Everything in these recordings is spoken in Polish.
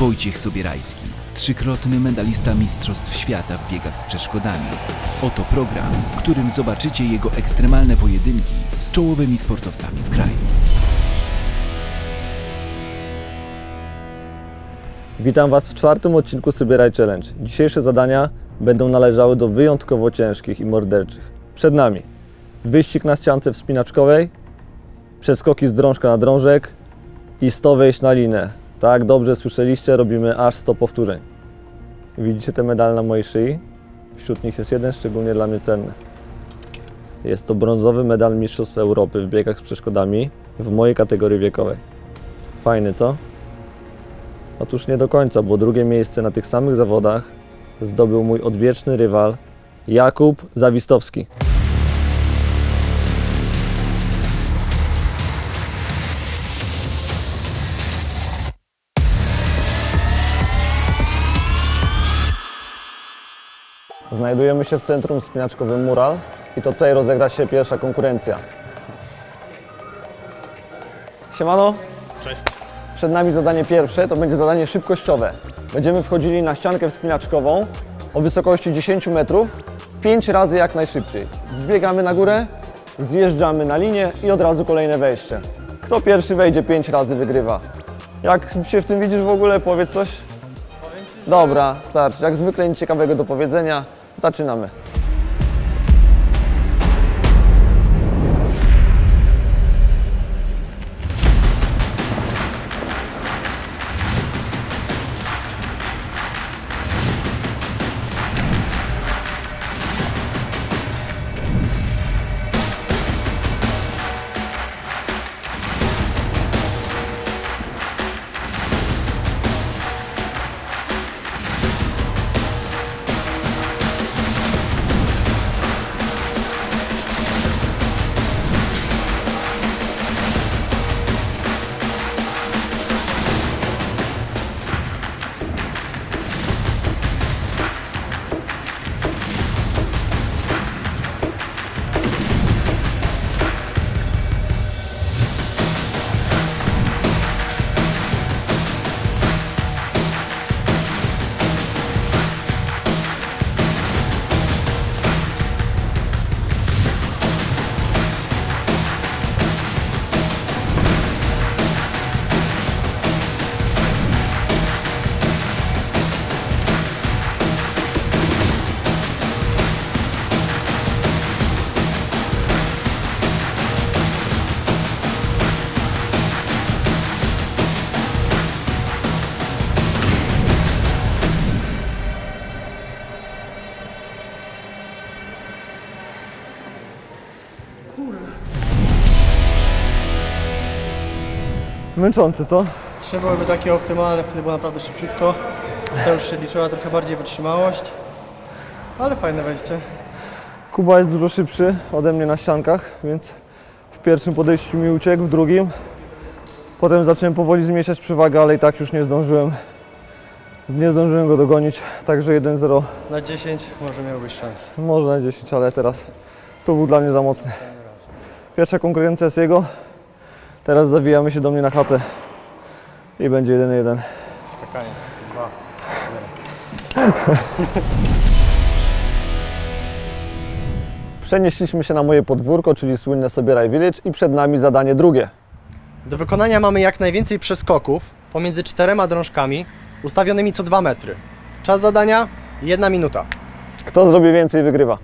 Wojciech Sobierajski, trzykrotny medalista Mistrzostw Świata w biegach z przeszkodami. Oto program, w którym zobaczycie jego ekstremalne pojedynki z czołowymi sportowcami w kraju. Witam Was w czwartym odcinku Sybieraj Challenge. Dzisiejsze zadania będą należały do wyjątkowo ciężkich i morderczych. Przed nami wyścig na ściance wspinaczkowej, przeskoki z drążka na drążek i 100 wejść na linę. Tak, dobrze słyszeliście, robimy aż 100 powtórzeń. Widzicie te medale na mojej szyi? Wśród nich jest jeden szczególnie dla mnie cenny. Jest to brązowy medal Mistrzostw Europy w biegach z przeszkodami w mojej kategorii wiekowej. Fajny, co? Otóż nie do końca, bo drugie miejsce na tych samych zawodach zdobył mój odwieczny rywal Jakub Zawistowski. Znajdujemy się w centrum spinaczkowym Mural i to tutaj rozegra się pierwsza konkurencja. Siemano. Przed nami zadanie pierwsze, to będzie zadanie szybkościowe. Będziemy wchodzili na ściankę wspinaczkową o wysokości 10 metrów, 5 razy jak najszybciej. Wbiegamy na górę, zjeżdżamy na linię i od razu kolejne wejście. Kto pierwszy wejdzie 5 razy wygrywa. Jak się w tym widzisz w ogóle, powiedz coś? Dobra, starczy. Jak zwykle nic ciekawego do powiedzenia. Zaczynamy. Męczące, co? Trzy byłyby takie optymalne, wtedy było naprawdę szybciutko. To już się liczyła trochę bardziej wytrzymałość. Ale fajne wejście. Kuba jest dużo szybszy ode mnie na ściankach, więc w pierwszym podejściu mi uciekł, w drugim. Potem zacząłem powoli zmniejszać przewagę, ale i tak już nie zdążyłem. Nie zdążyłem go dogonić, także 1-0 Na 10 może miałbyś szansę. może na 10, ale teraz to był dla mnie za mocny. Pierwsza konkurencja jest jego. Teraz zawijamy się do mnie na chatę i będzie 1-1. Skakanie. Dwa. Przenieśliśmy się na moje podwórko, czyli słynne Sobieraj Village i przed nami zadanie drugie. Do wykonania mamy jak najwięcej przeskoków pomiędzy czterema drążkami ustawionymi co 2 metry. Czas zadania jedna minuta. Kto zrobi więcej, wygrywa.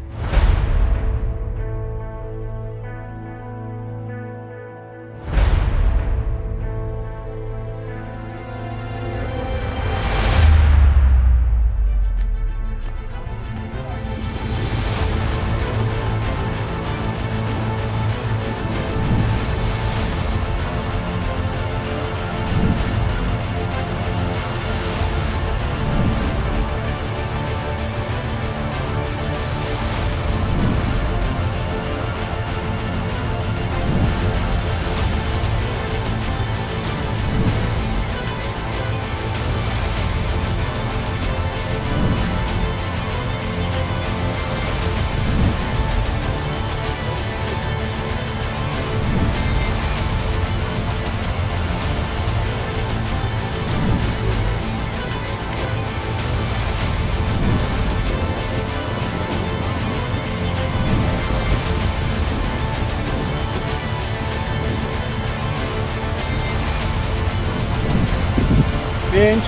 5,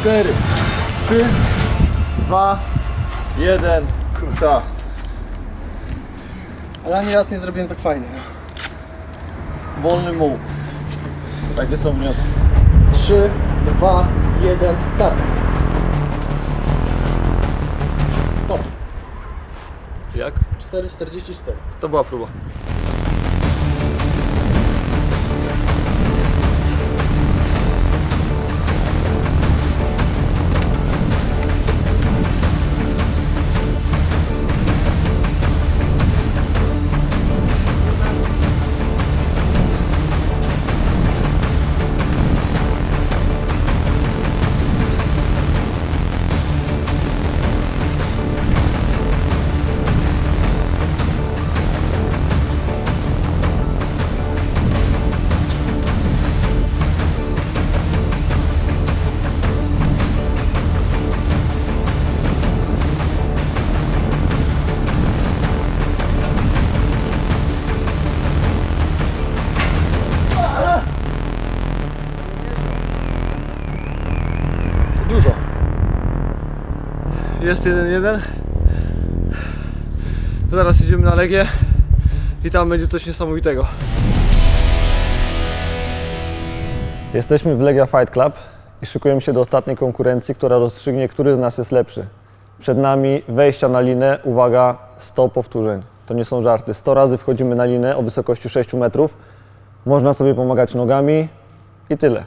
4, 3, 2, 1. Czas. Ale ani raz nie zrobiłem tak fajnie. Wolny muł. Takie są wnioski. 3, 2, 1, start. Stop. Jak? 4,44. To była próba. Jest 1-1. Zaraz idziemy na Legię i tam będzie coś niesamowitego. Jesteśmy w Legia Fight Club i szykujemy się do ostatniej konkurencji, która rozstrzygnie, który z nas jest lepszy. Przed nami wejścia na linę, uwaga, 100 powtórzeń. To nie są żarty. 100 razy wchodzimy na linę o wysokości 6 metrów. Można sobie pomagać nogami i tyle.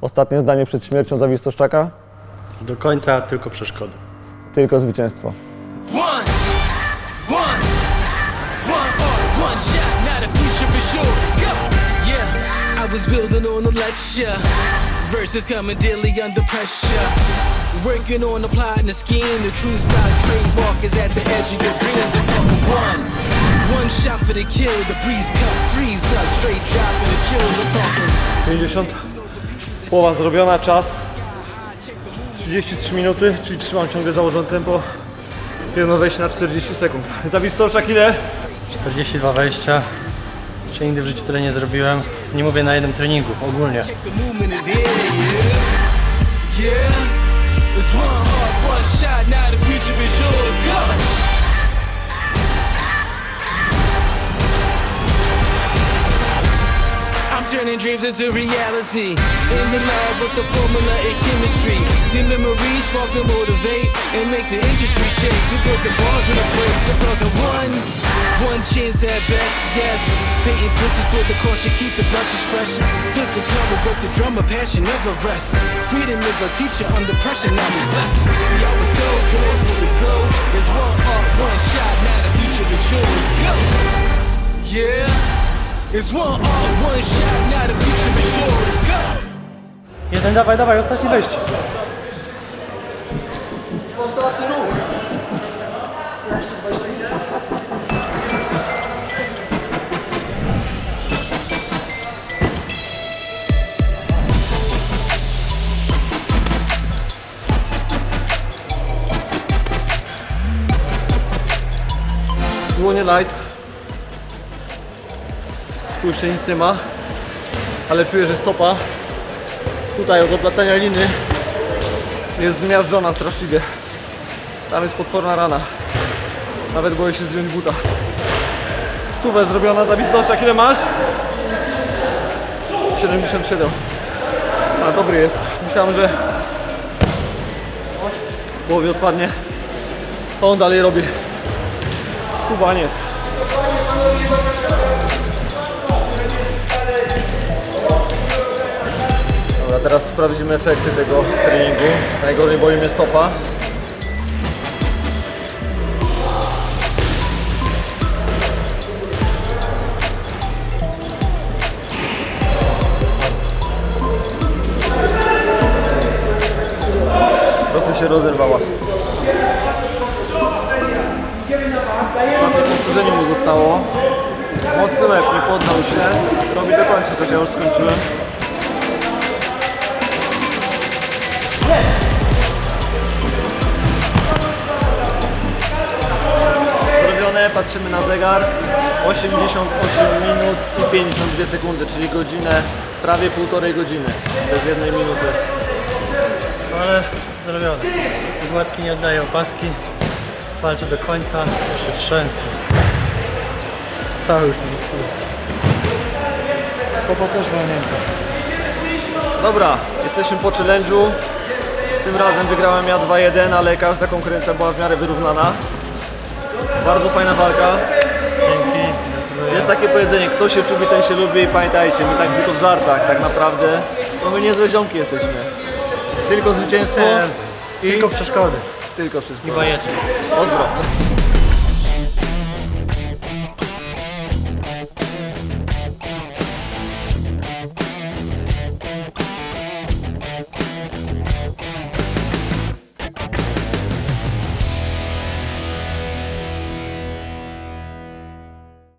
Ostatnie zdanie przed śmiercią Zawistoszczaka? Do końca tylko przeszkody. Tylko zwycięstwo. Was building on a lecture. Verses coming daily under pressure. Working on the plot and the scheme. The true stock trademark is at the edge of your dreams. I'm talking one. One shot for the kill. The breeze cut, freeze up. Straight dropping the chills. I'm talking. 50. Połowa zrobiona, czas 33 minuty, czyli trzymam ciągle założone tempo. Jedno wejście na 40 sekund. Zawistoszak ile? 42 wejścia. Jeszcze nigdy w życiu tyle nie zrobiłem. Nie mówię na jednym treningu, ogólnie. Yeah. It's one heart, one shot. Now the future is yours. Go. Turning dreams into reality. In the lab with the formula and chemistry. The memories spark and motivate and make the industry shake. We put the bars in the place. I'm talking one, one chance at best. Yes, painting pictures for the culture, keep the brushes fresh. Flip the cover, work the drummer, passion never rests. Freedom is our teacher under pressure. Now we blessed. See, I was so good for the glow. There's one art, one shot. Now the future is yours. Go. Yeah. It's one art, one shot, now the future is yours. Go! Jeden, dawaj, dawaj, ostatnie wejście. Dłonie light. Tu jeszcze nic nie ma. Ale czuję, że stopa tutaj od oplatania liny jest zmiażdżona straszliwie. Tam jest potworna rana. Nawet boję się zdjąć buta. Stówę zrobiona, zawisłość, ile masz? 77. A dobry jest. Myślałem, że w głowie odpadnie. To on dalej robi. Skubaniec. Teraz sprawdzimy efekty tego treningu. Najgorzej boi mnie stopa. Trochę się rozerwała. Ostatnie powtórzenie mu zostało. Mocny łeb, nie poddał się. Robi do końca, chociaż ja już skończyłem. Patrzymy na zegar. 88 minut i 52 sekundy, czyli godzinę, prawie półtorej godziny. Bez jednej minuty. ale zrobione. Gładki nie oddaje opaski. Walczę do końca, ja się trzęsę. Cały już mi wstyd. Stopa też walnięta. Dobra, jesteśmy po challenge'u. Tym razem wygrałem ja 2-1, ale każda konkurencja była w miarę wyrównana. Bardzo fajna walka. Dzięki. Jest takie powiedzenie, kto się czubi, ten się lubi i pamiętajcie, my tak tylko w żartach tak naprawdę, bo my niezłe ziomki jesteśmy. Tylko zwycięstwo i Tylko przeszkody tylko wszystko. i bajeczki. Pozdro.